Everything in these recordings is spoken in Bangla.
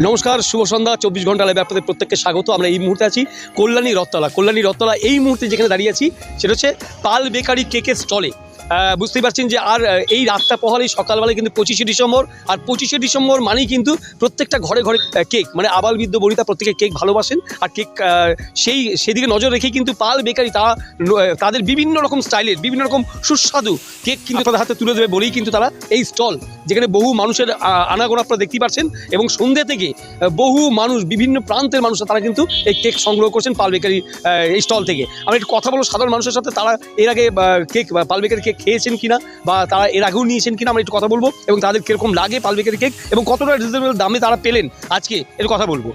নমস্কার, শুভ সন্ধ্যা, চব্বিশ ঘণ্টা লাইভে আপনাদের প্রত্যেককে স্বাগত। আমরা এই মুহূর্তে আছি কল্যাণী রত্তলা কল্যাণী রত্তলা এই মুহূর্তে যেখানে দাঁড়িয়ে আছি, সেটা হচ্ছে পাল বেকারি কেকের স্টলে। বুঝতেই পারছেন যে আর এই রাতটা পহলে সকালবেলায় কিন্তু পঁচিশে ডিসেম্বর, আর পঁচিশে ডিসেম্বর মানেই কিন্তু প্রত্যেকটা ঘরে ঘরে কেক মানে আবাল বৃদ্ধ বনিতা প্রত্যেকে কেক ভালোবাসেন, আর কেক সেই, সেদিকে নজর রেখেই কিন্তু পাল বেকারি, তা তাদের বিভিন্ন রকম স্টাইলের, বিভিন্ন রকম সুস্বাদু কেক কিন্তু তাদের হাতে তুলে দেবে বলেই কিন্তু তারা এই স্টল, যেখানে বহু মানুষের আনাগোনা আপনারা দেখতেই পাচ্ছেন এবং সন্ধ্যে থেকে বহু মানুষ, বিভিন্ন প্রান্তের মানুষ তারা কিন্তু এই কেক সংগ্রহ করছেন পাল বেকারি এই স্টল থেকে। আমি একটু কথা বলব সাধারণ মানুষের সাথে, তারা এর আগে কেক, পাল বেকারি কেক খেয়েছেন কিনা বা তারা এর আগেও নিয়েছেন কিনা, আমরা একটু কথা বলব। এবং তাদের কীরকম লাগে পালবেকের বেকারি কেক এবং কতটা রিজনেবল দামে তারা পেলেন, আজকে এর কথা বলব।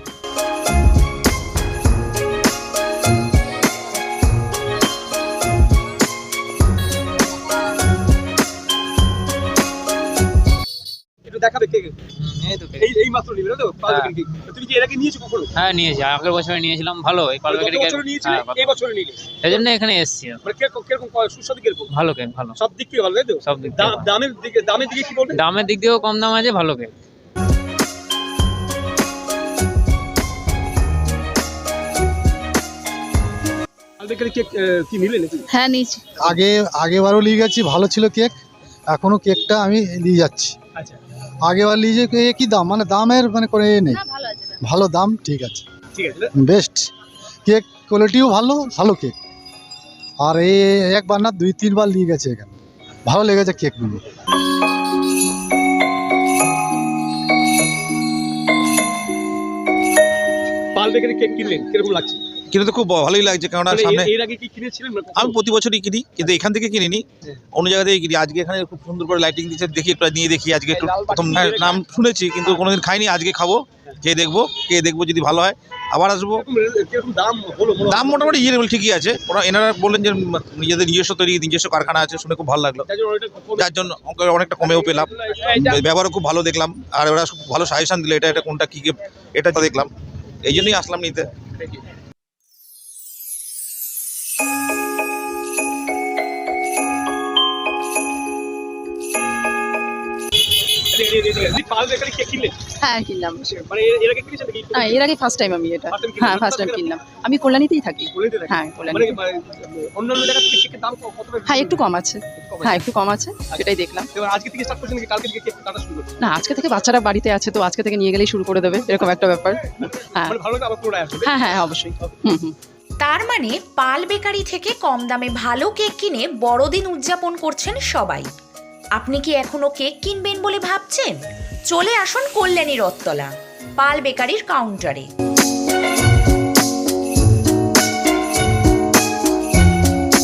দেখাবে কেক এই এই এই মাত্র নিবে তো? পাল কেক তুমি কি এর আগে নিয়েছো কখনো? হ্যাঁ নিয়েছি। আগের বছরে নিয়েছিলাম ভালো। এই পাল কেক বছর নিয়েছিলে হ্যাঁ, এই বছরে নিলে। এই জন্য এখানে এসেছি মানে কীরকম সুস্বাদু কীরকম? ভালো কেক ভালো। সব দিক থেকে ভালো তাই তো? সব দিক থেকে দাম- ভালো। দামের দিকে দামের দিকে কি বলবেন দামের দিক দিয়েও কম দাম আছে ভালো কেক কেক কি নিলে নাকি? হ্যাঁ নিয়েছি। আগে আগেবারও নিয়ে গেছি ভালো ছিল কেক। এখনও কেকটা আমি নিয়ে যাচ্ছি। আচ্ছা। আগেবার নিয়ে যে একই দাম? মানে দামের মানে করে এ নেই। ভালো দাম। ঠিক আছে। ঠিক আছে বেস্ট। কেক কোয়ালিটিও ভালো ভালো কেক। আর এ একবার না দুই তিনবার নিয়ে গেছে এখানে। ভালো লেগেছে কেকগুলো। পাল কেক কিনলেন কীরকম লাগছে? কিনে তো খুব ভালোই লাগছে কেননা মানে সামনে এর- আগে কি কিনেছিলেন? আমি প্রতি বছরই কিনি কিন্তু এখান থেকে কিনিনি। হ্যাঁ। অন্য জায়গা থেকে কিনি। আজকে এখানে খুব সুন্দর করে লাইটিং দিচ্ছে দেখি একটু নিয়ে দেখি আজকে একটু প্রথম হ্যাঁ, নাম শুনেছি কিন্তু কোনোদিন খাইনি আজকে খাব খেয়ে দেখব খেয়ে দেখব যদি ভালো হয়। আবার আসব। দাম মনে হয়? মোটামুটি রিজনেবল ঠিকই আছে। ওরা এনারা বললেন যে নিজেদের নিজস্ব তৈরি নিজস্ব কারখানা আছে শুনে খুব ভালো লাগল। যার জন্য অনেকটা কমেও পেলাম। ব্যবহারও খুব ভালো দেখলাম। আর ওরা খুব ভালো সাজেশন দিলে এটা এটা কোনটা কী কি এটা দেখলাম। এই জন্যই আসলাম নিতে। হ্যাঁ কিনলাম। মানে এর- এর আগে হ্যাঁ এর আগে ফার্স্ট টাইম আমি এটা। কিনলেন? হ্যাঁ ফার্স্ট টাইম কিনলাম। আমি কল্যাণীতেই থাকি। হ্যাঁ মানে কল্যাণী মানে, হ্যাঁ একটু কম আছে। হ্যাঁ একটু কম আছে। সেটাই দেখলাম। আজকে থেকে স্টার্ট করছেন নাকি? কালকে থেকে কেক কাটা শুরু করছেন? না আজকে থেকে বাচ্চারা বাড়িতে আছে তো আজকে থেকে নিয়ে গেলেই শুরু করে দেবে। এরকম একটা ব্যাপার। হ্যাঁ। আসবে। হ্যাঁ হ্যাঁ অবশ্যই। হুম হুম। তার মানে পাল বেকারি থেকে কম দামে ভালো কেক কিনে বড়দিন উদযাপন করছেন সবাই। আপনি কি এখনও কেক কিনবেন বলে ভাবছেন? চলে আসুন কল্যাণী রথতলা পাল বেকারির কাউন্টারে